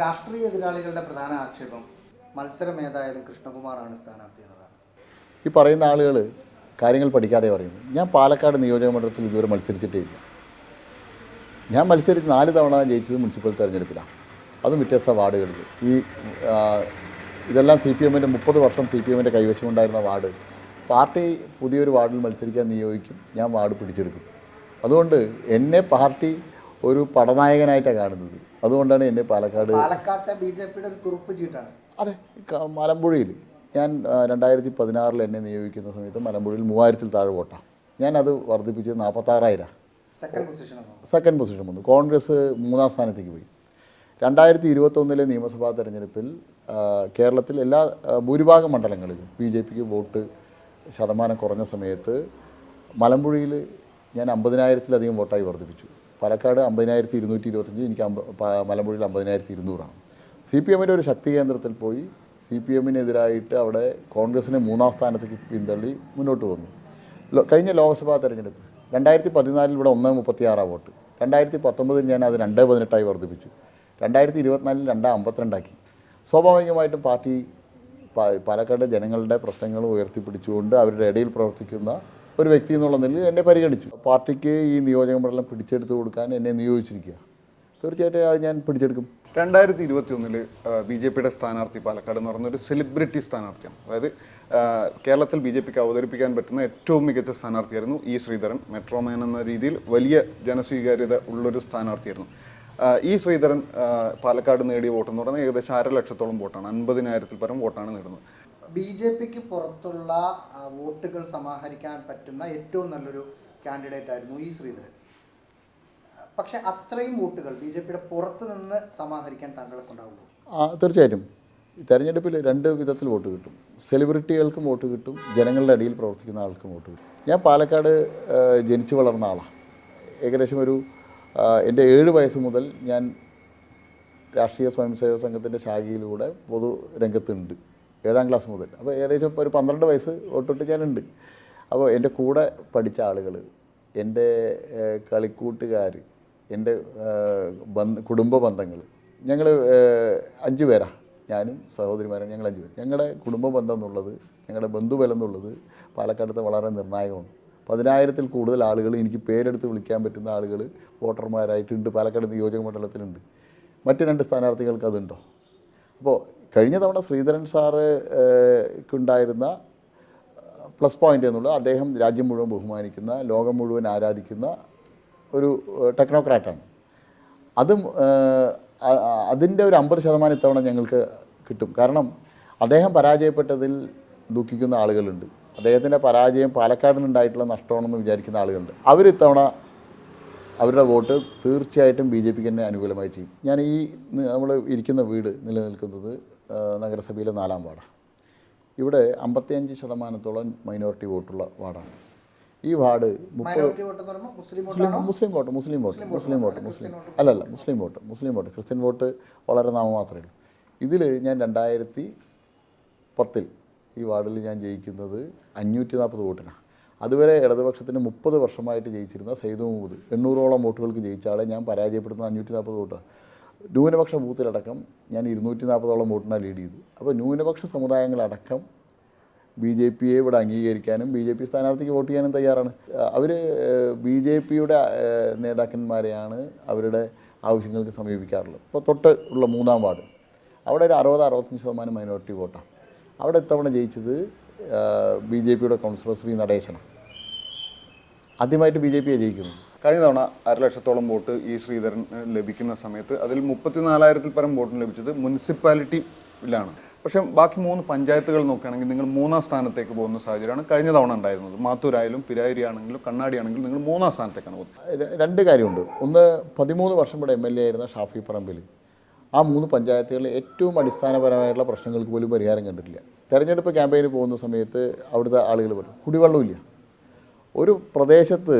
രാഷ്ട്രീയ എതിരാളികളുടെ പ്രധാന ആക്ഷേപം മത്സരം ഏതായാലും കൃഷ്ണകുമാറാണ് സ്ഥാനാർത്ഥി എന്നതാണ്. ഈ പറയുന്ന ആളുകൾ കാര്യങ്ങൾ പഠിക്കാതെ പറയുന്നു. ഞാൻ പാലക്കാട് നിയോജക മണ്ഡലത്തിൽ ഇതുവരെ മത്സരിച്ചിട്ടേ ഇല്ല ഞാൻ മത്സരിച്ച് നാല് തവണ ജയിച്ചത് മുനിസിപ്പൽ തെരഞ്ഞെടുപ്പിലാണ്. അതും വ്യത്യസ്ത വാർഡുകളിൽ. ഈ ഇതെല്ലാം സി പി എമ്മിന്റെ മുപ്പത് വർഷം സി പി എമ്മിന്റെ കൈവശമുണ്ടായിരുന്ന വാർഡ്. പാർട്ടി പുതിയൊരു വാർഡിൽ മത്സരിക്കാൻ നിയോഗിക്കും. ഞാൻ വാർഡ് പിടിച്ചെടുക്കും. അതുകൊണ്ട് എന്നെ പാർട്ടി ഒരു പടനായകനായിട്ടാണ് കാണുന്നത്. അതുകൊണ്ടാണ് എന്നെ പാലക്കാട് പാലക്കാട്ടെ ബി ജെ പിയുടെ ഒരു കുറുപ്പ് ചീട്ടാണ്. അതെ മലമ്പുഴയിൽ ഞാൻ രണ്ടായിരത്തി പതിനാറിൽ എന്നെ നിയോഗിക്കുന്ന സമയത്ത് മലമ്പുഴയിൽ മൂവായിരത്തിൽ താഴെ വോട്ടാണ് ഞാനത് വർദ്ധിപ്പിച്ച് നാൽപ്പത്താറായിരം സെക്കൻഡ് പൊസിഷൻ സെക്കൻഡ് പൊസിഷൻ വന്നു. കോൺഗ്രസ് മൂന്നാം സ്ഥാനത്തേക്ക് പോയി. രണ്ടായിരത്തി ഇരുപത്തൊന്നിലെ നിയമസഭാ തെരഞ്ഞെടുപ്പിൽ കേരളത്തിൽ എല്ലാ ഭൂരിഭാഗം മണ്ഡലങ്ങളിലും ബി ജെ പിക്ക് വോട്ട് ശതമാനം കുറഞ്ഞ സമയത്ത് മലമ്പുഴയിൽ ഞാൻ അമ്പതിനായിരത്തിലധികം വോട്ടായി വർദ്ധിപ്പിച്ചു. പാലക്കാട് അമ്പതിനായിരത്തി ഇരുന്നൂറ്റി ഇരുപത്തഞ്ച് എനിക്ക് അമ്പ മലമ്പുഴയിൽ അമ്പതിനായിരത്തി ഇരുന്നൂറാണ്. സി പി എമ്മിന്റെ ഒരു ശക്തി കേന്ദ്രത്തിൽ പോയി സി പി എമ്മിനെതിരായിട്ട് അവിടെ കോൺഗ്രസിനെ മൂന്നാം സ്ഥാനത്തേക്ക് പിന്തള്ളി മുന്നോട്ട് വന്നു. കഴിഞ്ഞ ലോക്സഭാ തെരഞ്ഞെടുപ്പ് രണ്ടായിരത്തി പതിനാലിൽ ഇവിടെ ഒന്ന് മുപ്പത്തി ആറാം വോട്ട്. രണ്ടായിരത്തി പത്തൊമ്പതിൽ ഞാൻ അത് രണ്ട് പതിനെട്ടായി വർദ്ധിപ്പിച്ചു. രണ്ടായിരത്തി ഇരുപത്തിനാലിൽ രണ്ട് അമ്പത്തിരണ്ടാക്കി. സ്വാഭാവികമായിട്ടും പാർട്ടി പാലക്കാട് ജനങ്ങളുടെ പ്രശ്നങ്ങൾ ഉയർത്തിപ്പിടിച്ചുകൊണ്ട് അവരുടെ ഇടയിൽ പ്രവർത്തിക്കുന്ന ഒരു വ്യക്തി എന്നുള്ള നിലയിൽ എന്നെ പരിഗണിച്ചു. പാർട്ടിക്ക് ഈ നിയോജക മണ്ഡലം പിടിച്ചെടുത്ത് കൊടുക്കാൻ എന്നെ നിയോഗിച്ചിരിക്കുക. തീർച്ചയായിട്ടും അത് ഞാൻ പിടിച്ചെടുക്കും. രണ്ടായിരത്തി ഇരുപത്തി ഒന്നിൽ ബി ജെ പിയുടെ സ്ഥാനാർത്ഥി പാലക്കാട് എന്ന് പറഞ്ഞൊരു സെലിബ്രിറ്റി സ്ഥാനാർത്ഥിയാണ്. അതായത് കേരളത്തിൽ ബി ജെ പിക്ക് അവതരിപ്പിക്കാൻ പറ്റുന്ന ഏറ്റവും മികച്ച സ്ഥാനാർത്ഥിയായിരുന്നു ഇ ശ്രീധരൻ. മെട്രോമാൻ എന്ന രീതിയിൽ വലിയ ജനസ്വീകാര്യത ഉള്ളൊരു സ്ഥാനാർത്ഥിയായിരുന്നു. ഈ ശ്രീധരൻ പാലക്കാട് നേടിയ വോട്ടെന്ന് പറയുന്നത് ഏകദേശം അര ലക്ഷത്തോളം വോട്ടാണ്. അൻപതിനായിരത്തിൽ പരം വോട്ടാണ് നേടുന്നത്. ബി ജെ പിക്ക് പുറത്തുള്ള വോട്ടുകൾ സമാഹരിക്കാൻ പറ്റുന്ന ഏറ്റവും നല്ലൊരു കാൻഡിഡേറ്റ് ആയിരുന്നു ഈ ശ്രീധരൻ. പക്ഷെ അത്രയും വോട്ടുകൾ ബി ജെ പിയുടെ പുറത്ത് നിന്ന് സമാഹരിക്കാൻ താങ്കൾക്ക് ഉണ്ടാവുള്ളൂ തീർച്ചയായിട്ടും. തെരഞ്ഞെടുപ്പിൽ രണ്ട് വിധത്തിൽ വോട്ട് കിട്ടും. സെലിബ്രിറ്റികൾക്കും വോട്ട് കിട്ടും. ജനങ്ങളുടെ അടിയിൽ പ്രവർത്തിക്കുന്ന ആൾക്കും വോട്ട് കിട്ടും. ഞാൻ പാലക്കാട് ജനിച്ചു വളർന്ന ആളാണ് ഏകദേശം ഒരു എന്റെ ഏഴ് വയസ്സ് മുതൽ ഞാൻ രാഷ്ട്രീയ സ്വയംസേവക സംഘത്തിന്റെ ശാഖയിലൂടെ പൊതു രംഗത്തുണ്ട് ഏഴാം ക്ലാസ് മുതൽ. അപ്പോൾ ഏകദേശം ഒരു പന്ത്രണ്ട് വയസ്സ് ഒട്ടൊട്ട് ഞാനുണ്ട് അപ്പോൾ എന്റെ കൂടെ പഠിച്ച ആളുകൾ എന്റെ കളിക്കൂട്ടുകാർ എന്റെ ബന്ധ കുടുംബ ബന്ധങ്ങൾ ഞങ്ങൾ അഞ്ച് പേരാണ് ഞാനും സഹോദരിമാരും ഞങ്ങൾ അഞ്ച് പേര്. ഞങ്ങളുടെ കുടുംബ ബന്ധം എന്നുള്ളത് ഞങ്ങളുടെ ബന്ധുബലം എന്നുള്ളത് പാലക്കാടത്ത് വളരെ നിർണായകമാണ്. പതിനായിരത്തിൽ കൂടുതൽ ആളുകൾ എനിക്ക് പേരെടുത്ത് വിളിക്കാൻ പറ്റുന്ന ആളുകൾ വോട്ടർമാരായിട്ടുണ്ട്. പാലക്കാട് നിയോജക മണ്ഡലത്തിലുണ്ട്. മറ്റ് രണ്ട് സ്ഥാനാർത്ഥികൾക്ക് അതുണ്ടോ? അപ്പോൾ കഴിഞ്ഞ തവണ ശ്രീധരൻ സാറ് ഉണ്ടായിരുന്ന പ്ലസ് പോയിന്റ് എന്നുള്ളത് അദ്ദേഹം രാജ്യം മുഴുവൻ ബഹുമാനിക്കുന്ന ലോകം മുഴുവൻ ആരാധിക്കുന്ന ഒരു ടെക്നോക്രാറ്റാണ്. അതും അതിന്റെ ഒരു അമ്പത് ശതമാനം ഇത്തവണ ഞങ്ങൾക്ക് കിട്ടും. കാരണം അദ്ദേഹം പരാജയപ്പെട്ടതിൽ ദുഃഖിക്കുന്ന ആളുകളുണ്ട്. അദ്ദേഹത്തിന്റെ പരാജയം പാലക്കാടിനുണ്ടായിട്ടുള്ള നഷ്ടമാണെന്ന് വിചാരിക്കുന്ന ആളുകളുണ്ട്. അവർ ഇത്തവണ അവരുടെ വോട്ട് തീർച്ചയായിട്ടും ബി ജെ പിക്ക് തന്നെ അനുകൂലമായി ചെയ്യും. ഞാൻ ഈ നമ്മൾ ഇരിക്കുന്ന വീട് നിലനിൽക്കുന്നത് നഗരസഭയിലെ നാലാം വാർഡാണ് ഇവിടെ അമ്പത്തിയഞ്ച് ശതമാനത്തോളം മൈനോറിറ്റി വോട്ടുള്ള വാർഡാണ്. ഈ ward Muslim Muslim vote Muslim vote Muslim vote Muslim അല്ലല്ല Muslim vote Muslim vote. Christian vote വളരെ നാമമാത്രമേ ഉള്ളൂ. ഇതിൽ ഞാൻ രണ്ടായിരത്തി പത്തിൽ ഈ വാർഡിൽ ഞാൻ ജയിക്കുന്നത് അഞ്ഞൂറ്റി നാൽപ്പത് വോട്ടിനാണ് അതുവരെ ഇടതുപക്ഷത്തിന് മുപ്പത് വർഷമായിട്ട് ജയിച്ചിരുന്ന സെയ്ദ് മുഹമ്മദ് എണ്ണൂറോളം വോട്ടുകൾക്ക് ജയിച്ച ആളെ ഞാൻ പരാജയപ്പെടുന്ന അഞ്ഞൂറ്റി നാൽപ്പത് വോട്ടാണ് ന്യൂനപക്ഷ ബൂത്തിലടക്കം ഞാൻ ഇരുന്നൂറ്റി നാൽപ്പതോളം വോട്ടിനാണ് ലീഡ് ചെയ്തു. അപ്പോൾ ന്യൂനപക്ഷ സമുദായങ്ങളടക്കം ബി ജെ പിയെ ഇവിടെ അംഗീകരിക്കാനും ബി ജെ പി സ്ഥാനാർത്ഥിക്ക് വോട്ട് ചെയ്യാനും തയ്യാറാണ്. അവർ ബി ജെ പിയുടെ നേതാക്കന്മാരെയാണ് അവരുടെ ആവശ്യങ്ങൾക്ക് സമീപിക്കാറുള്ളത്. ഇപ്പോൾ തൊട്ട് ഉള്ള മൂന്നാം വാർഡ്. അവിടെ ഒരു അറുപത് അറുപത്തഞ്ച് ശതമാനം മൈനോറിറ്റി വോട്ടാണ്. അവിടെ ഇത്തവണ ജയിച്ചത് ബി ജെ പിയുടെ കൗൺസിലർ ശ്രീ നടേശനാണ്. ആദ്യമായിട്ട് ബി ജെ പിയെ ജയിക്കുന്നത്. കഴിഞ്ഞ തവണ ലക്ഷത്തോളം വോട്ട് ഈ ശ്രീധരൻ ലഭിക്കുന്ന സമയത്ത് അതിൽ മുപ്പത്തിനാലായിരത്തിൽ പരം വോട്ടും ലഭിച്ചത് മുനിസിപ്പാലിറ്റിയിലാണ് പക്ഷേ ബാക്കി മൂന്ന് പഞ്ചായത്തുകൾ നോക്കുകയാണെങ്കിൽ നിങ്ങൾ മൂന്നാം സ്ഥാനത്തേക്ക് പോകുന്ന സാഹചര്യമാണ് കഴിഞ്ഞ തവണ ഉണ്ടായിരുന്നത്. മാത്തൂരായാലും പിരായിരി ആണെങ്കിലും കണ്ണാടി ആണെങ്കിലും നിങ്ങൾ മൂന്നാം സ്ഥാനത്തേക്കാണ് പോകുന്നത്. രണ്ട് കാര്യമുണ്ട്. ഒന്ന് പതിമൂന്ന് വർഷം ഇവിടെ എം എൽ എ ആയിരുന്ന ഷാഫി പറമ്പിൽ. ആ മൂന്ന് പഞ്ചായത്തുകളിൽ ഏറ്റവും അടിസ്ഥാനപരമായിട്ടുള്ള പ്രശ്നങ്ങൾക്ക് പോലും പരിഹാരം കണ്ടിട്ടില്ല. തെരഞ്ഞെടുപ്പ് ക്യാമ്പയിന് പോകുന്ന സമയത്ത് അവിടുത്തെ ആളുകൾ പറയും കുടിവെള്ളമില്ല. ഒരു പ്രദേശത്ത്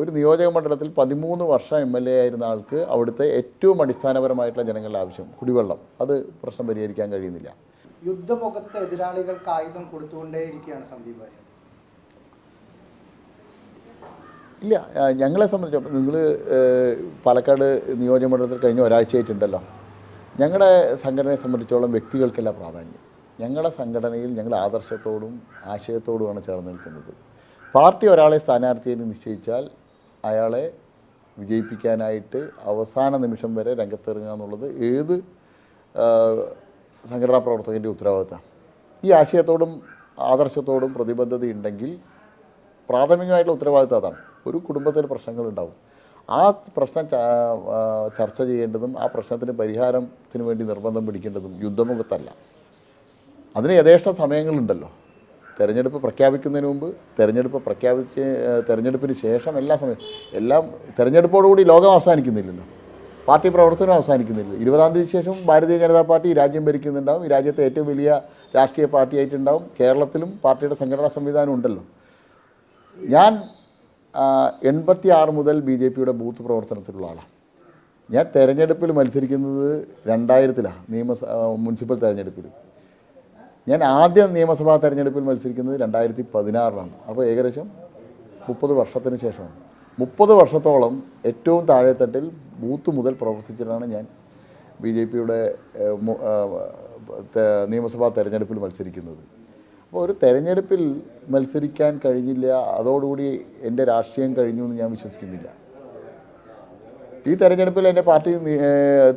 ഒരു നിയോജക മണ്ഡലത്തിൽ പതിമൂന്ന് വർഷം എം എൽ എ ആയിരുന്ന ആൾക്ക് അവിടുത്തെ ഏറ്റവും അടിസ്ഥാനപരമായിട്ടുള്ള ജനങ്ങളുടെ ആവശ്യം കുടിവെള്ളം. അത് പ്രശ്നം പരിഹരിക്കാൻ കഴിയുന്നില്ല. യുദ്ധമുഖത്ത് എതിരാളികൾക്ക് ആയുധം കൊടുത്തുകൊണ്ടേയിരിക്കുകയാണ് സന്ദീപ് ഇല്ല ഞങ്ങളെ സംബന്ധിച്ചിടത്തോളം നിങ്ങൾ പാലക്കാട് നിയോജക മണ്ഡലത്തിൽ കഴിഞ്ഞ ഒരാഴ്ചയായിട്ടുണ്ടല്ലോ. ഞങ്ങളുടെ സംഘടനയെ സംബന്ധിച്ചോളം വ്യക്തികൾക്കല്ല പ്രാധാന്യം. ഞങ്ങളുടെ സംഘടനയിൽ ഞങ്ങൾ ആദർശത്തോടും ആശയത്തോടുമാണ് ചേർന്ന് നിൽക്കുന്നത്. പാർട്ടി ഒരാളെ സ്ഥാനാർത്ഥിയെന്ന് നിശ്ചയിച്ചാൽ അയാളെ വിജയിപ്പിക്കാനായിട്ട് അവസാന നിമിഷം വരെ രംഗത്തിറങ്ങുക എന്നുള്ളത് ഏത് സംഘടനാ പ്രവർത്തകന്റെ ഉത്തരവാദിത്തമാണ്. ഈ ആശയത്തോടും ആദർശത്തോടും പ്രതിബദ്ധത ഉണ്ടെങ്കിൽ പ്രാഥമികമായിട്ടുള്ള ഉത്തരവാദിത്തം അതാണ്. ഒരു കുടുംബത്തിൽ പ്രശ്നങ്ങളുണ്ടാവും ആ പ്രശ്നം ചർച്ച ചെയ്യേണ്ടതും ആ പ്രശ്നത്തിന് പരിഹാരത്തിന് വേണ്ടി നിർബന്ധം പിടിക്കേണ്ടതും യുദ്ധമുഖത്തല്ല. അതിന് യഥേഷ്ട സമയങ്ങളുണ്ടല്ലോ. തെരഞ്ഞെടുപ്പ് പ്രഖ്യാപിക്കുന്നതിന് മുമ്പ് തെരഞ്ഞെടുപ്പ് പ്രഖ്യാപിച്ച് തെരഞ്ഞെടുപ്പിന് ശേഷം എല്ലാ സമയം എല്ലാം തെരഞ്ഞെടുപ്പോടുകൂടി ലോകം അവസാനിക്കുന്നില്ലല്ലോ. പാർട്ടി പ്രവർത്തനം അവസാനിക്കുന്നില്ല. ഇരുപതാം തീയതി ശേഷം ഭാരതീയ ജനതാ പാർട്ടി രാജ്യം ഭരിക്കുന്നുണ്ടാവും. ഈ രാജ്യത്തെ ഏറ്റവും വലിയ രാഷ്ട്രീയ പാർട്ടിയായിട്ടുണ്ടാവും. കേരളത്തിലും പാർട്ടിയുടെ സംഘടനാ സംവിധാനം ഉണ്ടല്ലോ. ഞാൻ എൺപത്തി ആറ് മുതൽ ബി ജെ പിയുടെ ബൂത്ത് പ്രവർത്തനത്തിലുള്ള ആളാണ് ഞാൻ തെരഞ്ഞെടുപ്പിൽ മത്സരിക്കുന്നത് രണ്ടായിരത്തിലാണ് നിയമസ ആ, മുനിസിപ്പൽ തെരഞ്ഞെടുപ്പിൽ. ഞാൻ ആദ്യം നിയമസഭാ തെരഞ്ഞെടുപ്പിൽ മത്സരിക്കുന്നത് രണ്ടായിരത്തി പതിനാറിലാണ് അപ്പോൾ ഏകദേശം മുപ്പത് വർഷത്തിന് ശേഷമാണ്. മുപ്പത് വർഷത്തോളം ഏറ്റവും താഴെത്തട്ടിൽ ബൂത്ത് മുതൽ പ്രവർത്തിച്ചിട്ടാണ് ഞാൻ ബി ജെ പിയുടെ നിയമസഭാ തെരഞ്ഞെടുപ്പിൽ മത്സരിക്കുന്നത്. അപ്പോൾ ഒരു തെരഞ്ഞെടുപ്പിൽ മത്സരിക്കാൻ കഴിഞ്ഞില്ല അതോടുകൂടി എന്റെ രാഷ്ട്രീയം കഴിഞ്ഞു എന്ന് ഞാൻ വിശ്വസിക്കുന്നില്ല. ഈ തെരഞ്ഞെടുപ്പിൽ എന്റെ പാർട്ടി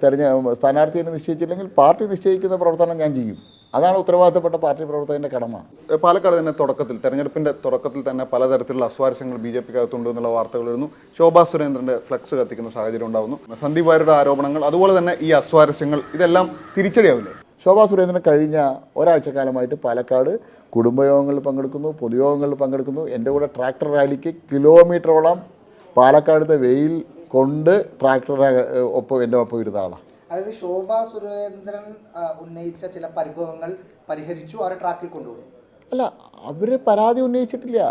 തെരഞ്ഞ സ്ഥാനാർത്ഥിയെ നിശ്ചയിച്ചില്ലെങ്കിൽ പാർട്ടി നിശ്ചയിക്കുന്ന പ്രവർത്തനം ഞാൻ ചെയ്യും. അതാണ് ഉത്തരവാദിത്തപ്പെട്ട പാർട്ടി പ്രവർത്തകന്റെ കടമ. പാലക്കാട് തന്നെ തുടക്കത്തിൽ തെരഞ്ഞെടുപ്പിന്റെ തുടക്കത്തിൽ തന്നെ പലതരത്തിലുള്ള അസ്വാരസ്യങ്ങൾ ബി ജെ പിക്ക് അകത്തുണ്ട് എന്നുള്ള വാർത്തകൾ വരുന്നു. ശോഭാ സുരേന്ദ്രന്റെ ഫ്ലക്സ് കത്തിക്കുന്ന സാഹചര്യം ഉണ്ടാകുന്നു സന്ദീപ് വാര്യരുടെ ആരോപണങ്ങൾ അതുപോലെ തന്നെ ഈ അസ്വാരസ്യങ്ങൾ ഇതെല്ലാം തിരിച്ചടിയാവില്ലേ? ശോഭാ സുരേന്ദ്രൻ കഴിഞ്ഞ ഒരാഴ്ചക്കാലമായിട്ട് പാലക്കാട് കുടുംബയോഗങ്ങളിൽ പങ്കെടുക്കുന്നു പൊതുയോഗങ്ങളിൽ പങ്കെടുക്കുന്നു. എന്റെ കൂടെ ട്രാക്ടർ റാലിക്ക് കിലോമീറ്ററോളം പാലക്കാടത്തെ വെയിൽ കൊണ്ട് ട്രാക്ടർ ഒപ്പം എന്റെ ഒപ്പം ഇരുന്ന ആളാണ് അതായത് ശോഭ സുരേന്ദ്രൻ ഉന്നയിച്ച ചില പരിഭവങ്ങൾ പരിഹരിച്ചു അവരെ ട്രാക്കിൽ കൊണ്ടുപോകും അല്ല അവർ പരാതി ഉന്നയിച്ചിട്ടില്ല.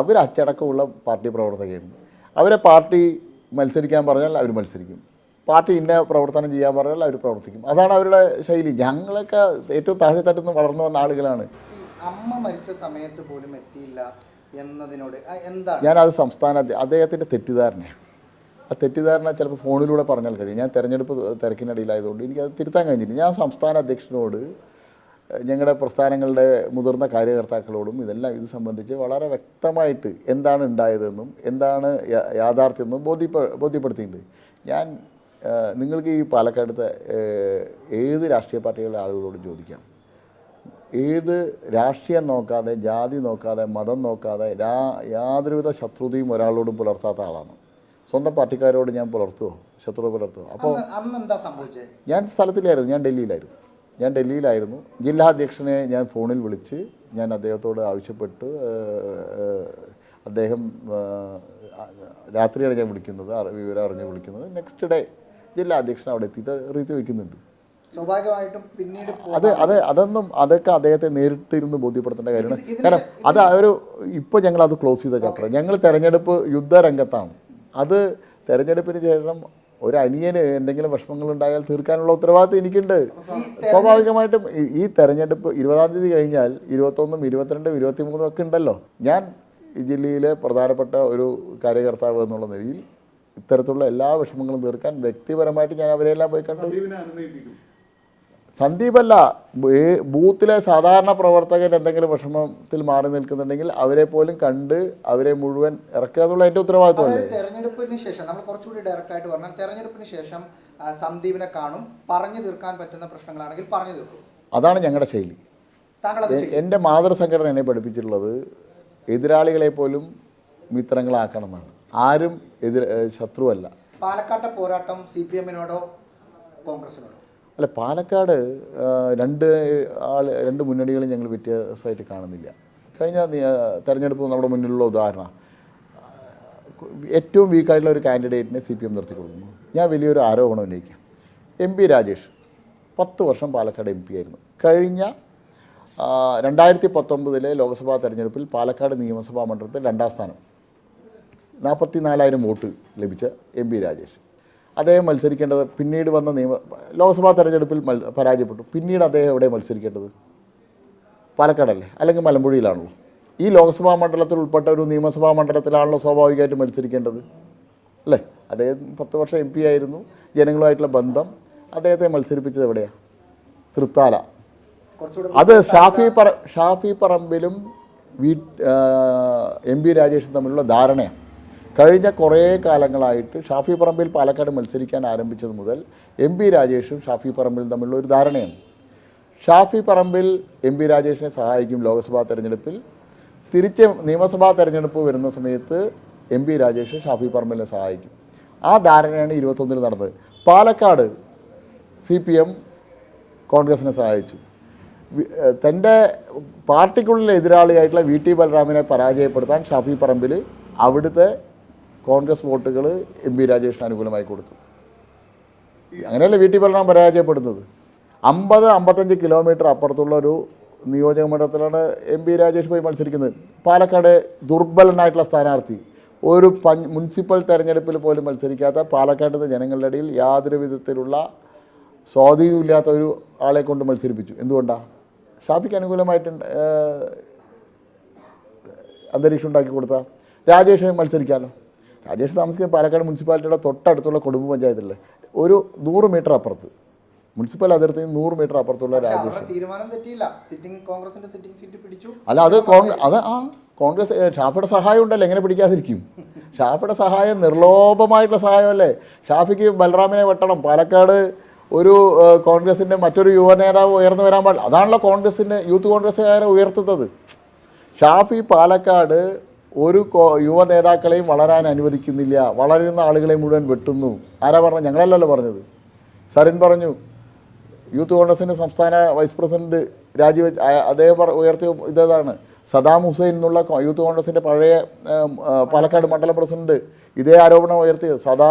അവർ അച്ചടക്കമുള്ള പാർട്ടി പ്രവർത്തകയാണ് അവരെ പാർട്ടി മത്സരിക്കാൻ പറഞ്ഞാൽ അവർ മത്സരിക്കും. പാർട്ടി ഇന്ന പ്രവർത്തനം ചെയ്യാൻ പറഞ്ഞാൽ അവർ പ്രവർത്തിക്കും. അതാണ് അവരുടെ ശൈലി. ഞങ്ങളൊക്കെ ഏറ്റവും താഴെ തട്ടുന്ന വളർന്നു വന്ന ആളുകളാണ്. അമ്മ മരിച്ച സമയത്ത് പോലും എത്തിയില്ല എന്നതിനോട് എന്താ എന്താണ്? ഞാനത് സംസ്ഥാന അദ്ദേഹത്തിന്റെ തെറ്റിദ്ധാരണയാണ്. ആ തെറ്റിദ്ധാരണ ചിലപ്പോൾ ഫോണിലൂടെ പറഞ്ഞാൽ കഴിയും. ഞാൻ തെരഞ്ഞെടുപ്പ് തിരക്കിനിടയിലായതുകൊണ്ട് എനിക്കത് തിരുത്താൻ കഴിഞ്ഞില്ല. ഞാൻ സംസ്ഥാന അധ്യക്ഷനോട് ഞങ്ങളുടെ പ്രസ്ഥാനങ്ങളുടെ മുതിർന്ന കാര്യകർത്താക്കളോടും ഇതെല്ലാം ഇത് സംബന്ധിച്ച് വളരെ വ്യക്തമായിട്ട് എന്താണ് ഉണ്ടായതെന്നും എന്താണ് യാഥാർത്ഥ്യമെന്നും ബോധ്യപ്പെ ബോധ്യപ്പെടുത്തിയിട്ടുണ്ട്. ഞാൻ നിങ്ങൾക്ക് ഈ പാലക്കാടത്തെ ഏത് രാഷ്ട്രീയ പാർട്ടികളുടെ ആളുകളോടും ചോദിക്കാം. ഏത് രാഷ്ട്രീയം നോക്കാതെ ജാതി നോക്കാതെ മതം നോക്കാതെ യാതൊരുവിധ ശത്രുതയും ഒരാളോടും പുലർത്താത്ത ആളാണ്. സ്വന്തം പാർട്ടിക്കാരോട് ഞാൻ പുലർത്തുമോ ശത്രു പുലർത്തുമോ അപ്പോൾ ഞാൻ സ്ഥലത്തിലായിരുന്നു. ഞാൻ ഡൽഹിയിലായിരുന്നു. ഞാൻ ഡൽഹിയിലായിരുന്നു. ജില്ലാ അധ്യക്ഷനെ ഞാൻ ഫോണിൽ വിളിച്ച് ഞാൻ അദ്ദേഹത്തോട് ആവശ്യപ്പെട്ട് അദ്ദേഹം രാത്രിയാണ് ഞാൻ വിളിക്കുന്നത് വിവരം അറിഞ്ഞ് വിളിക്കുന്നത്. നെക്സ്റ്റ് ഡേ ജില്ലാ അധ്യക്ഷൻ അവിടെ എത്തിയിട്ട് റീത്തി വയ്ക്കുന്നുണ്ട് സ്വാഭാവികമായിട്ടും പിന്നീട് അത് അത് അതൊന്നും അതൊക്കെ അദ്ദേഹത്തെ നേരിട്ടിരുന്ന് ബോധ്യപ്പെടുത്തേണ്ട കാര്യമാണ്. കാരണം അത് ഒരു ഇപ്പോൾ ഞങ്ങൾ അത് ക്ലോസ് ചെയ്ത ചാപ്റ്റർ ഞങ്ങൾ തെരഞ്ഞെടുപ്പ് യുദ്ധരംഗത്താണ്. അത് തെരഞ്ഞെടുപ്പിന് ശേഷം ഒരു അനിയന് എന്തെങ്കിലും വിഷമങ്ങളുണ്ടായാൽ തീർക്കാനുള്ള ഉത്തരവാദിത്വം എനിക്കുണ്ട്. സ്വാഭാവികമായിട്ടും ഈ- തെരഞ്ഞെടുപ്പ് ഇരുപതാം തീയതി കഴിഞ്ഞാൽ ഇരുപത്തൊന്നും ഇരുപത്തിരണ്ടും ഇരുപത്തിമൂന്നും ഒക്കെ ഉണ്ടല്ലോ. ഞാൻ ഈ ജില്ലയിലെ പ്രധാനപ്പെട്ട ഒരു കാര്യകർത്താവ് എന്നുള്ള നിലയിൽ ഇത്തരത്തിലുള്ള എല്ലാ വിഷമങ്ങളും തീർക്കാൻ വ്യക്തിപരമായിട്ട് ഞാൻ അവരെല്ലാം പോയി കണ്ടു. സന്ദീപല്ല ബൂത്തിലെ സാധാരണ പ്രവർത്തകർ എന്തെങ്കിലും വിഷമത്തിൽ മാറി നിൽക്കുന്നുണ്ടെങ്കിൽ അവരെ പോലും കണ്ട് അവരെ മുഴുവൻ ഇറക്കുക എന്നുള്ള എന്റെ ഉത്തരവാദിത്വമല്ലേ തെരഞ്ഞെടുപ്പിന് ശേഷം നമ്മൾ കുറച്ചുകൂടി ഡയറക്റ്റ് ആയിട്ട് പറഞ്ഞാൽ തെരഞ്ഞെടുപ്പിന് ശേഷം സന്ദീപിനെ കാണും. പറഞ്ഞു തീർക്കാൻ പറ്റുന്ന പ്രശ്നങ്ങളാണെങ്കിൽ പറഞ്ഞു തീർക്കും. അതാണ് ഞങ്ങളുടെ ശൈലി. എന്റെ മാതൃസംഘടന എന്നെ പഠിപ്പിച്ചിട്ടുള്ളത് എതിരാളികളെ പോലും മിത്രങ്ങളാക്കണം എന്നാണ് ആരും എതിർ ശത്രുവല്ല. പാലക്കാട്ടെ പോരാട്ടം സി പി എമ്മിനോടോ കോൺഗ്രസിനോടോ? അല്ല പാലക്കാട് രണ്ട് ആൾ രണ്ട് മുന്നണികളും ഞങ്ങൾ വ്യത്യാസമായിട്ട് കാണുന്നില്ല. കഴിഞ്ഞ തെരഞ്ഞെടുപ്പ് നമ്മുടെ മുന്നിലുള്ള ഉദാഹരണം. ഏറ്റവും വീക്കായിട്ടുള്ള ഒരു കാൻഡിഡേറ്റിനെ സി പി എം നിർത്തി കൊടുക്കുന്നു ഞാൻ വലിയൊരു ആരോപണം ഉന്നയിക്കാം. എം പി രാജേഷ് പത്ത് വർഷം പാലക്കാട് എം പി ആയിരുന്നു. കഴിഞ്ഞ രണ്ടായിരത്തി പത്തൊമ്പതിലെ ലോക്സഭാ തെരഞ്ഞെടുപ്പിൽ പാലക്കാട് നിയമസഭാ മണ്ഡലത്തിൽ രണ്ടാം സ്ഥാനം നാൽപ്പത്തി നാലായിരം വോട്ട് ലഭിച്ച എം പി രാജേഷ്. അദ്ദേഹം മത്സരിക്കേണ്ടത് പിന്നീട് വന്ന നിയമ ലോക്സഭാ തെരഞ്ഞെടുപ്പിൽ പരാജയപ്പെട്ടു. പിന്നീട് അദ്ദേഹം എവിടെ മത്സരിക്കേണ്ടത്? പാലക്കാടല്ലേ? അല്ലെങ്കിൽ മലമ്പുഴയിലാണല്ലോ ഈ ലോക്സഭാ മണ്ഡലത്തിൽ ഉൾപ്പെട്ട ഒരു നിയമസഭാ മണ്ഡലത്തിലാണല്ലോ സ്വാഭാവികമായിട്ട് മത്സരിക്കേണ്ടത്. അല്ലേ? അദ്ദേഹം പത്ത് വർഷം എം പി ആയിരുന്നു. ജനങ്ങളുമായിട്ടുള്ള ബന്ധം. അദ്ദേഹത്തെ മത്സരിപ്പിച്ചത് എവിടെയാണ് തൃത്താല. അത് ഷാഫി പറ ഷാഫി പറമ്പിലും വി എം പി രാജേഷും തമ്മിലുള്ള ധാരണയാണ്. കഴിഞ്ഞ കുറേ കാലങ്ങളായിട്ട് ഷാഫി പറമ്പിൽ പാലക്കാട് മത്സരിക്കാൻ ആരംഭിച്ചത് മുതൽ എം പി രാജേഷും ഷാഫി പറമ്പിലും തമ്മിലുള്ള ഒരു ധാരണയാണ്. ഷാഫി പറമ്പിൽ എം പി രാജേഷിനെ സഹായിക്കും ലോക്സഭാ തെരഞ്ഞെടുപ്പിൽ. തിരിച്ച് നിയമസഭാ തെരഞ്ഞെടുപ്പ് വരുന്ന സമയത്ത് എം പി രാജേഷ് ഷാഫി പറമ്പിലിനെ സഹായിക്കും. ആ ധാരണയാണ് ഇരുപത്തൊന്നിൽ നടന്നത്. പാലക്കാട് സി പി എം കോൺഗ്രസിനെ സഹായിച്ചു. തന്റെ പാർട്ടിക്കുള്ളിലെ എതിരാളിയായിട്ടുള്ള വി ടി ബലറാമിനെ പരാജയപ്പെടുത്താൻ ഷാഫി പറമ്പിൽ അവിടുത്തെ കോൺഗ്രസ് വോട്ടുകൾ എം പി രാജേഷിന് അനുകൂലമായി കൊടുത്തു. അങ്ങനെയല്ലേ ടി ബലറാം പരാജയപ്പെടുന്നത്? അമ്പത് അമ്പത്തഞ്ച് കിലോമീറ്റർ അപ്പുറത്തുള്ള ഒരു നിയോജക മണ്ഡലത്തിലാണ് എം പി രാജേഷ് പോയി മത്സരിക്കുന്നത്. പാലക്കാട് ദുർബലനായിട്ടുള്ള സ്ഥാനാർത്ഥി. ഒരു മുനിസിപ്പൽ തെരഞ്ഞെടുപ്പിൽ പോലും മത്സരിക്കാത്ത പാലക്കാട്ടിലെ ജനങ്ങളുടെ ഇടയിൽ യാതൊരു വിധത്തിലുള്ള സ്വാധീനമില്ലാത്ത ഒരു ആളെ കൊണ്ട് മത്സരിപ്പിച്ചു. എന്തുകൊണ്ടാണ് ഷാഫിക്ക് അനുകൂലമായിട്ട് അന്തരീക്ഷം ഉണ്ടാക്കി കൊടുത്ത. രാജേഷ് മത്സരിക്കാമല്ലോ രാജേഷ് താമസിക്കുന്ന പാലക്കാട് മുനിസിപ്പാലിറ്റിയുടെ തൊട്ടടുത്തുള്ള കൊടുമ്പ് പഞ്ചായത്തിലെ ഒരു നൂറ് മീറ്റർ അപ്പുറത്ത്. മുനിസിപ്പൽ അതിർത്തി നൂറ് മീറ്റർ അപ്പുറത്തുള്ള രാജേഷ്. തീരുമാനം തെറ്റിയില്ല. സിറ്റിംഗ് കോൺഗ്രസിന്റെ സിറ്റിംഗ് സീറ്റ് പിടിച്ചു. അല്ല അത് അത് ആ കോൺഗ്രസ് ഷാഫിയുടെ സഹായം ഉണ്ടല്ലോ എങ്ങനെ പിടിക്കാതിരിക്കും? ഷാഫിയുടെ സഹായം നിർലോഭമായിട്ടുള്ള സഹായമല്ലേ? ഷാഫിക്ക് ബലറാമിനെ വെട്ടണം. പാലക്കാട് ഒരു കോൺഗ്രസിന്റെ മറ്റൊരു യുവ നേതാവ് ഉയർന്നു വരാൻ പാടില്ല. അതാണല്ലോ കോൺഗ്രസിന്റെ യൂത്ത് കോൺഗ്രസ്സുകാരെ ഉയർത്തുന്നത്. ഷാഫി പാലക്കാട് ഒരു യുവ നേതാക്കളെയും വളരാൻ അനുവദിക്കുന്നില്ല. വളരുന്ന ആളുകളെ മുഴുവൻ വെട്ടുന്നു. ആരാ പറഞ്ഞത് ഞങ്ങളല്ലല്ലോ പറഞ്ഞത്. സരിൻ പറഞ്ഞു യൂത്ത് കോൺഗ്രസിന്റെ സംസ്ഥാന വൈസ് പ്രസിഡന്റ് രാജിവെച്ച് അദ്ദേഹം ഉയർത്തിയ ഇതാണ് സദാം ഹുസൈൻ എന്നുള്ള യൂത്ത് കോൺഗ്രസിന്റെ പഴയ പാലക്കാട് മണ്ഡലം പ്രസിഡന്റ് ഇതേ ആരോപണം ഉയർത്തിയത്. സദാ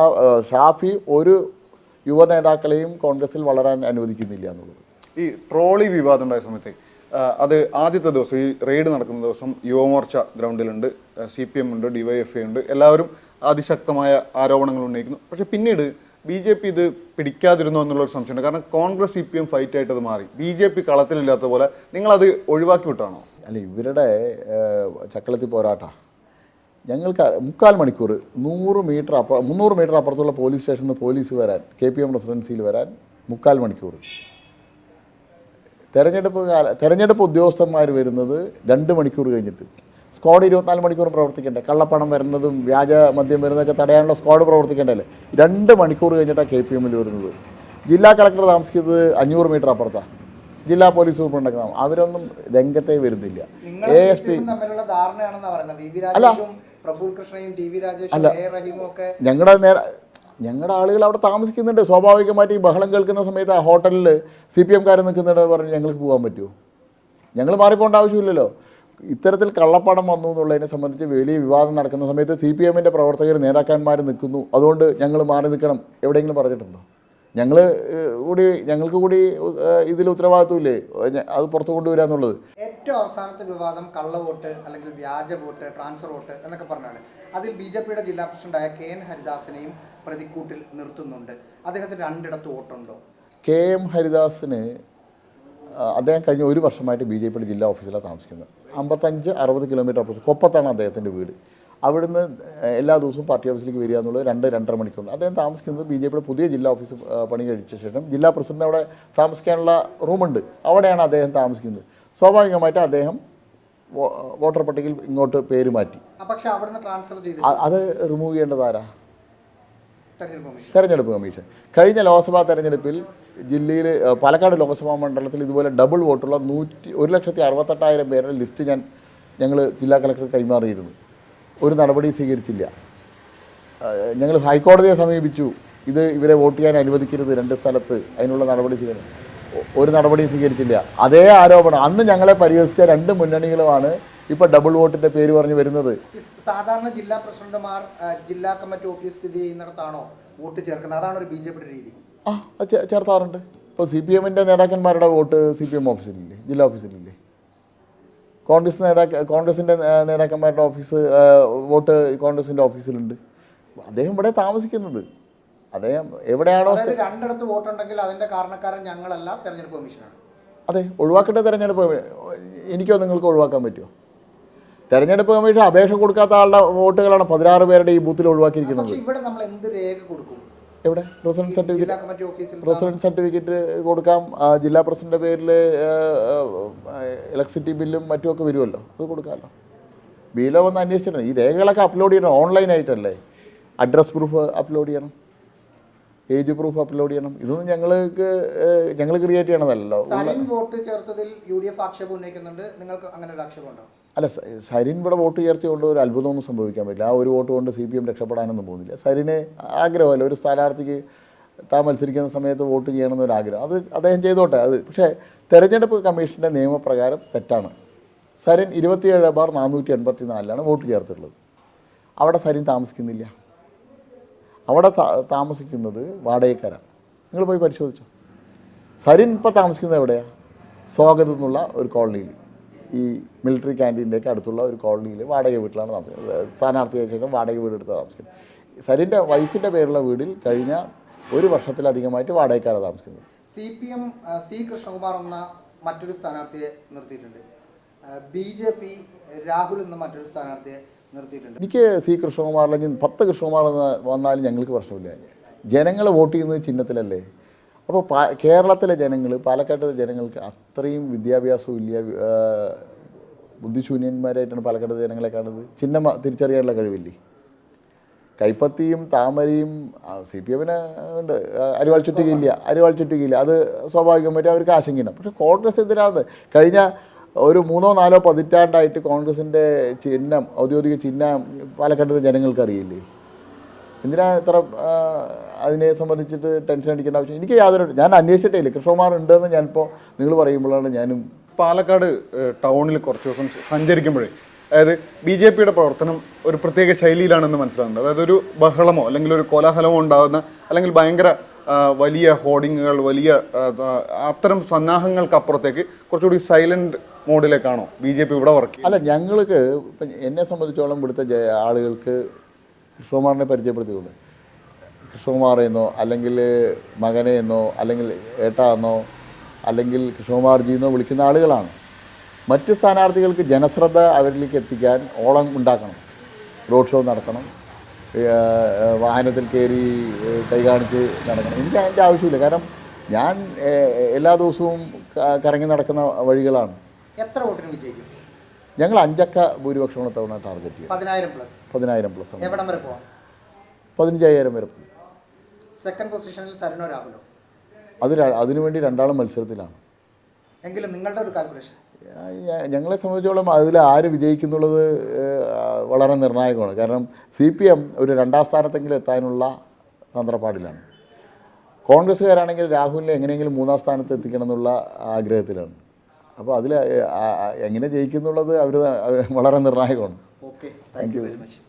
ഷാഫി ഒരു യുവ നേതാക്കളെയും കോൺഗ്രസിൽ വളരാൻ അനുവദിക്കുന്നില്ല എന്നുള്ളത്. ഈ ട്രോളി വിവാദം ഉണ്ടായ സമയത്ത് ആ, അത് ആദ്യത്തെ ദിവസം ഈ റെയ്ഡ് നടക്കുന്ന ദിവസം യുവമോർച്ച ഗ്രൗണ്ടിലുണ്ട്. സി പി എം ഉണ്ട് ഡിവൈഎഫ്ഐ ഉണ്ട്. എല്ലാവരും അതിശക്തമായ ആരോപണങ്ങൾ ഉന്നയിക്കുന്നു. പക്ഷെ പിന്നീട് ബി ജെ പി ഇത് പിടിക്കാതിരുന്നോ എന്നുള്ളൊരു സംശയമുണ്ട്. കാരണം Congress C P M fight ആയിട്ട് അത് മാറി. ബി ജെ പി കളത്തിലില്ലാത്ത പോലെ നിങ്ങളത് ഒഴിവാക്കി വിട്ടാണോ? അല്ല ഇവരുടെ ചക്കളത്തി പോരാട്ട. ഞങ്ങൾക്ക് മുക്കാൽ മണിക്കൂർ നൂറ് മീറ്റർ അപ്പ മുന്നൂറ് മീറ്റർ അപ്പുറത്തുള്ള പോലീസ് സ്റ്റേഷനിൽ നിന്ന് പോലീസ് വരാൻ കെ പി എം റെസിഡൻസിയിൽ വരാൻ മുക്കാൽ മണിക്കൂർ. തെരഞ്ഞെടുപ്പ് കാല തെരഞ്ഞെടുപ്പ് ഉദ്യോഗസ്ഥന്മാർ വരുന്നത് രണ്ട് മണിക്കൂർ കഴിഞ്ഞിട്ട്. സ്ക്വാഡ് ഇരുപത്തിനാല് മണിക്കൂർ പ്രവർത്തിക്കണ്ടേ? കള്ളപ്പണം വരുന്നതും വ്യാജ മദ്യം വരുന്നതൊക്കെ തടയാനുള്ള സ്ക്വാഡ് പ്രവർത്തിക്കേണ്ടല്ലേ? രണ്ട് മണിക്കൂർ കഴിഞ്ഞിട്ടാണ് കെ പി എമ്മിൽ വരുന്നത്. ജില്ലാ കളക്ടർ താമസിക്കുന്നത് അഞ്ഞൂറ് മീറ്റർ അപ്പുറത്താണ് ജില്ലാ പോലീസ് സൂപ്രണ്ടൊക്കെ അവരൊന്നും രംഗത്തേ വരുന്നില്ല. എ എസ് പി അല്ല. ഞങ്ങളുടെ നേര ഞങ്ങളുടെ ആളുകൾ അവിടെ താമസിക്കുന്നുണ്ട്. സ്വാഭാവികമായിട്ട് ഈ ബഹളം കേൾക്കുന്ന സമയത്ത് ആ ഹോട്ടലിൽ സി പി എംകാർ നിൽക്കുന്നുണ്ട് പറഞ്ഞ് ഞങ്ങൾക്ക് പോകാൻ പറ്റുമോ? ഞങ്ങൾ മാറിപ്പോകേണ്ട ആവശ്യമില്ലല്ലോ. ഇത്തരത്തിൽ കള്ളപ്പണം വന്നു എന്നുള്ളതിനെ സംബന്ധിച്ച് വലിയ വിവാദം നടക്കുന്ന സമയത്ത് സി പി എമ്മിന്റെ പ്രവർത്തകർ നേതാക്കന്മാർ നിൽക്കുന്നു. അതുകൊണ്ട് ഞങ്ങൾ മാറി നിൽക്കണം. എവിടെയെങ്കിലും പറഞ്ഞിട്ടുണ്ടോ? ഞങ്ങൾ കൂടി ഞങ്ങൾക്ക് കൂടി ഇതിൽ ഉത്തരവാദിത്വമില്ലേ? അത് പുറത്തു കൊണ്ടുവരിക എന്നുള്ളത്. ഏറ്റവും അവസാനത്തെ വിവാദം കള്ള വോട്ട് അല്ലെങ്കിൽ വ്യാജ വോട്ട് ട്രാൻസ്ഫർ വോട്ട് എന്നൊക്കെ പറഞ്ഞാണ്. അതിൽ ബി ജെ പിയുടെ ജില്ലാ പ്രസിഡന്റായ കെ എൻ ഹരിദാസിനെയും പ്രതിക്കൂട്ടിൽ നിർത്തുന്നുണ്ട്. അദ്ദേഹത്തിന് രണ്ടിടത്ത് വോട്ടുണ്ടോ? കെ എം ഹരിദാസിന് അദ്ദേഹം കഴിഞ്ഞ ഒരു വർഷമായിട്ട് ബി ജെ പിയുടെ ജില്ലാ ഓഫീസിലാണ് താമസിക്കുന്നത്. അമ്പത്തഞ്ച് അറുപത് കിലോമീറ്റർ അപ്പുറത്ത് കൊപ്പത്താണ് അദ്ദേഹത്തിന്റെ വീട്. അവിടുന്ന് എല്ലാ ദിവസവും പാർട്ടി ഓഫീസിലേക്ക് വരിക എന്നുള്ളത് രണ്ട് രണ്ടര മണിക്കൂർ. അദ്ദേഹം താമസിക്കുന്നത് ബി ജെ പിയുടെ പുതിയ ജില്ലാ ഓഫീസ് പണി കഴിച്ച ശേഷം. ജില്ലാ പ്രസിഡന്റ് അവിടെ താമസിക്കാനുള്ള റൂമുണ്ട്. അവിടെയാണ് അദ്ദേഹം താമസിക്കുന്നത്. സ്വാഭാവികമായിട്ട് അദ്ദേഹം വോട്ടർ പട്ടികയിൽ ഇങ്ങോട്ട് പേര് മാറ്റി. ആ പക്ഷെ അവിടുന്ന് ട്രാൻസ്ഫർ ചെയ്ത് അത് റിമൂവ് ചെയ്യേണ്ടത് ആരാ? തെരഞ്ഞെടുപ്പ് കമ്മീഷൻ. കഴിഞ്ഞ ലോക്സഭാ തെരഞ്ഞെടുപ്പിൽ ജില്ലയിൽ പാലക്കാട് ലോക്സഭാ മണ്ഡലത്തിൽ ഇതുപോലെ ഡബിൾ വോട്ടുള്ള നൂറ്റി ഒരു ലക്ഷത്തി അറുപത്തെട്ടായിരം പേരുടെ ലിസ്റ്റ് ഞാൻ ഞങ്ങൾ ജില്ലാ കളക്ടർ കൈമാറിയിരുന്നു. ഒരു നടപടി സ്വീകരിച്ചില്ല. ഞങ്ങൾ ഹൈക്കോടതിയെ സമീപിച്ചു. ഇത് ഇവരെ വോട്ട് ചെയ്യാൻ അനുവദിക്കരുത്. രണ്ട് സ്ഥലത്ത് അതിനുള്ള നടപടി സ്വീകരിച്ചു ഒരു നടപടിയും സ്വീകരിച്ചില്ല. അതേ ആരോപണം അന്ന് ഞങ്ങളെ പരിഹസിച്ച രണ്ട് മുന്നണികളുമാണ് ഇപ്പൊ ഡബിൾ വോട്ടിന്റെ പേര് പറഞ്ഞു വരുന്നത്. സാധാരണ ജില്ലാ പ്രസിഡന്റുമാർ ജില്ലാ കമ്മിറ്റി ഓഫീസ് സ്ഥിതി ചെയ്യുന്നിടത്താണോ വോട്ട് ചേർക്കുന്നത്? അതാണ് ഒരു ബി ജെ പിയുടെ രീതി. ആ ചേർത്താറുണ്ട്. ഇപ്പോൾ സി പി എമ്മിന്റെ നേതാക്കന്മാരുടെ വോട്ട് സി പി എം ഓഫീസിലില്ലേ? ജില്ലാ ഓഫീസിലില്ലേ? കോൺഗ്രസ് നേതാക്ക കോൺഗ്രസിന്റെ നേതാക്കന്മാരുടെ ഓഫീസ് വോട്ട് കോൺഗ്രസിന്റെ ഓഫീസിലുണ്ട്. അദ്ദേഹം ഇവിടെ താമസിക്കുന്നത്. അദ്ദേഹം എവിടെയാണോ രണ്ടിടത്ത് വോട്ടുണ്ടെങ്കിൽ അതിന്റെ കാരണക്കാരൻ ഞങ്ങളല്ല തെരഞ്ഞെടുപ്പ് കമ്മീഷനാണ്. അതെ ഒഴിവാക്കേണ്ട തെരഞ്ഞെടുപ്പ് എനിക്കോ നിങ്ങൾക്ക് ഒഴിവാക്കാൻ പറ്റുമോ? തെരഞ്ഞെടുപ്പ് കമ്മീഷൻ അപേക്ഷ കൊടുക്കാത്ത ആളുടെ വോട്ടുകളാണ് പതിനാറ് പേരുടെ ഈ ബൂത്തിൽ ഒഴിവാക്കിയിരിക്കുന്നത്. ഇവിടെ നമ്മൾ എന്ത് രേഖ കൊടുക്കും? എവിടെ? റെസിഡൻസ് സർട്ടിഫിക്കറ്റ് റെസിഡൻസ് സർട്ടിഫിക്കറ്റ് കൊടുക്കാം. ജില്ലാ പ്രസിഡന്റിന്റെ പേരിൽ ഇലക്ട്രിസിറ്റി ബില്ലും മറ്റുമൊക്കെ വരുമല്ലോ. അത് കൊടുക്കാമല്ലോ. ബിയിലോ വന്ന് അന്വേഷിച്ചിട്ടുണ്ട്. ഈ രേഖകളൊക്കെ അപ്ലോഡ് ചെയ്യണം. ഓൺലൈനായിട്ടല്ലേ അഡ്രസ് പ്രൂഫ് അപ്ലോഡ് ചെയ്യണം. ഏജ് പ്രൂഫ് അപ്ലോഡ് ചെയ്യണം. ഇതൊന്നും ഞങ്ങൾക്ക് ഞങ്ങൾ ക്രിയേറ്റ് ചെയ്യണതല്ലോ വോട്ട് ചേർത്തതിൽ യു ഡി എഫ് ആക്ഷേപം ഉന്നയിക്കുന്നുണ്ട്. നിങ്ങൾക്ക് അങ്ങനെ ഒരു ആക്ഷേപം ഉണ്ടോ? അല്ല സരിൻ ഇവിടെ വോട്ട് ചേർത്തുകൊണ്ട് ഒരു അത്ഭുതമൊന്നും സംഭവിക്കാൻ പറ്റില്ല. ആ ഒരു വോട്ട് കൊണ്ട് സി പി എം രക്ഷപ്പെടാനൊന്നും പോകുന്നില്ല. സരിന് ആഗ്രഹമല്ല. ഒരു സ്ഥാനാർത്ഥിക്ക് താൻ മത്സരിക്കുന്ന സമയത്ത് വോട്ട് ചെയ്യണമെന്നൊരു ആഗ്രഹം. അത് അദ്ദേഹം ചെയ്തോട്ടെ. അത് പക്ഷേ തെരഞ്ഞെടുപ്പ് കമ്മീഷന്റെ നിയമപ്രകാരം തെറ്റാണ്. സരിൻ ഇരുപത്തിയേഴ് ബാർ നാനൂറ്റി എൺപത്തി നാലിലാണ് വോട്ട് ചേർത്തിട്ടുള്ളത്. അവിടെ സരിൻ താമസിക്കുന്നില്ല. അവിടെ താമസിക്കുന്നത് വാടകക്കാരാണ്. നിങ്ങൾ പോയി പരിശോധിച്ചോ. സരിൻ ഇപ്പോൾ താമസിക്കുന്നത് എവിടെയാണ് സ്വാഗതം എന്നുള്ള ഒരു കോളനിയിൽ. ഈ മിലിറ്ററി ക്യാന്റീന്റെയൊക്കെ അടുത്തുള്ള ഒരു കോളനിയിൽ വാടക വീട്ടിലാണ് താമസിക്കുന്നത്. സ്ഥാനാർത്ഥിയായ ശേഷം വാടക വീടെടുത്ത് താമസിക്കുന്നത്. സരിന്റെ വൈഫിന്റെ പേരുള്ള വീടിൽ കഴിഞ്ഞ ഒരു വർഷത്തിലധികമായിട്ട് വാടകക്കാരാണ് താമസിക്കുന്നത്. C P M C Krishnakumar എന്ന മറ്റൊരു സ്ഥാനാർത്ഥിയെ നിർത്തിയിട്ടുണ്ട്. ബി ജെ പി രാഹുൽ എന്ന മറ്റൊരു സ്ഥാനാർത്ഥിയെ നിർത്തിയിട്ടുണ്ട്. എനിക്ക് സി കൃഷ്ണകുമാർ അല്ലെങ്കിൽ പത്ത് കൃഷ്ണകുമാർ എന്ന് വന്നാലും ഞങ്ങൾക്ക് പ്രശ്നമില്ല. ജനങ്ങൾ വോട്ട് ചെയ്യുന്നത് ചിഹ്നത്തിലല്ലേ? അപ്പോൾ കേരളത്തിലെ ജനങ്ങൾ പാലക്കാട്ടിലെ ജനങ്ങൾക്ക് അത്രയും വിദ്യാഭ്യാസവും ഇല്ല ബുദ്ധിശൂന്യന്മാരായിട്ടാണ് പാലക്കാട് ജനങ്ങളെ കാണുന്നത്. ചിഹ്നം തിരിച്ചറിയാനുള്ള കഴിവില്ലേ? കൈപ്പത്തിയും താമരയും സി പി എമ്മിന് ഉണ്ട്. അരിവാൾ ചുറ്റുകയില്ല അരിവാൾ ചുറ്റുകയില്ല. അത് സ്വാഭാവികമായിട്ട് അവർക്ക് ആശങ്കയുണ്ട് പക്ഷേ കോൺഗ്രസ് എന്തിനാണ് കഴിഞ്ഞ ഒരു മൂന്നോ നാലോ പതിറ്റാണ്ടായിട്ട് കോൺഗ്രസിന്റെ ചിഹ്നം ഔദ്യോഗിക ചിഹ്നം പാലക്കാട്ടിലെ ജനങ്ങൾക്ക് അറിയില്ലേ? എന്തിനാ ഇത്ര അതിനെ സംബന്ധിച്ചിട്ട് ടെൻഷൻ അടിക്കേണ്ട ആവശ്യം? എനിക്ക് യാതൊരു ഞാൻ അന്വേഷിച്ചിട്ടേ ഇല്ല. കൃഷ്ണകുമാർ ഉണ്ടെന്ന് ഞാനിപ്പോൾ നിങ്ങൾ പറയുമ്പോഴാണ് ഞാനും പാലക്കാട് ടൗണിൽ കുറച്ച് ദിവസം സഞ്ചരിക്കുമ്പോഴേ അതായത് ബി ജെ പിയുടെ പ്രവർത്തനം ഒരു പ്രത്യേക ശൈലിയിലാണെന്ന് മനസ്സിലാകുന്നത് അതായത് ഒരു ബഹളമോ അല്ലെങ്കിൽ ഒരു കോലാഹലമോ ഉണ്ടാകുന്ന അല്ലെങ്കിൽ ഭയങ്കര വലിയ ഹോർഡിങ്ങുകൾ വലിയ അത്തരം സന്നാഹങ്ങൾക്കപ്പുറത്തേക്ക് കുറച്ചുകൂടി സൈലന്റ് മോഡിലേക്കാണോ ബി ജെ പി ഇവിടെ വർക്ക് അല്ല ഞങ്ങൾക്ക് ഇപ്പം എന്നെ സംബന്ധിച്ചോളം ഇവിടുത്തെ ആളുകൾക്ക് കൃഷ്ണകുമാറിനെ പരിചയപ്പെടുത്തിയിട്ടുണ്ട്. കൃഷ്ണകുമാറെന്നോ അല്ലെങ്കിൽ മകനെ എന്നോ അല്ലെങ്കിൽ ഏട്ടാ എന്നോ അല്ലെങ്കിൽ കൃഷ്ണകുമാർജി എന്നോ വിളിക്കുന്ന ആളുകളാണ്. മറ്റ് സ്ഥാനാർത്ഥികൾക്ക് ജനശ്രദ്ധ അവരിലേക്ക് എത്തിക്കാൻ ഓളം ഉണ്ടാക്കണം. റോഡ് ഷോ നടത്തണം. വാഹനത്തിൽ കയറി കൈ കാണിച്ച് നടക്കണം. എനിക്ക് അതിന്റെ ആവശ്യമില്ല. കാരണം ഞാൻ എല്ലാ ദിവസവും കറങ്ങി നടക്കുന്ന വഴികളാണ്. എത്ര വോട്ടിന് വിജയിക്കും? ഞങ്ങൾ അഞ്ചക്ക ഭൂരിപക്ഷമാണ് തവണ ടാർഗറ്റ് ചെയ്യുക പതിനായിരം പ്ലസ് പതിനായിരം പ്ലസ് ആണ്. എവിടം വരെ പോവാം? പതിനഞ്ചായിരം വരെ പോകും. സെക്കൻഡ് പൊസിഷനിൽ സരണോ രാഹുലോ. അത് അതിനുവേണ്ടി രണ്ടാളും മത്സരത്തിലാണ്. എങ്കിലും നിങ്ങളുടെ ഒരു കാൽക്കുലേഷൻ ഞങ്ങളെ സംബന്ധിച്ചോളം അതിൽ ആര് വിജയിക്കുന്നുള്ളത് വളരെ നിർണായകമാണ്. കാരണം സി പി എം ഒരു രണ്ടാം സ്ഥാനത്തെങ്കിലും എത്താനുള്ള തന്ത്രപ്പാടിലാണ്. കോൺഗ്രസ്സുകാരാണെങ്കിൽ രാഹുലിനെ എങ്ങനെയെങ്കിലും മൂന്നാം സ്ഥാനത്ത് എത്തിക്കണം എന്നുള്ള ആഗ്രഹത്തിലാണ്. അപ്പോൾ അതിൽ എങ്ങനെ ജയിക്കുന്നുള്ളത് അവർ വളരെ നിർണായകമാണ്. Okay. Thank you very much.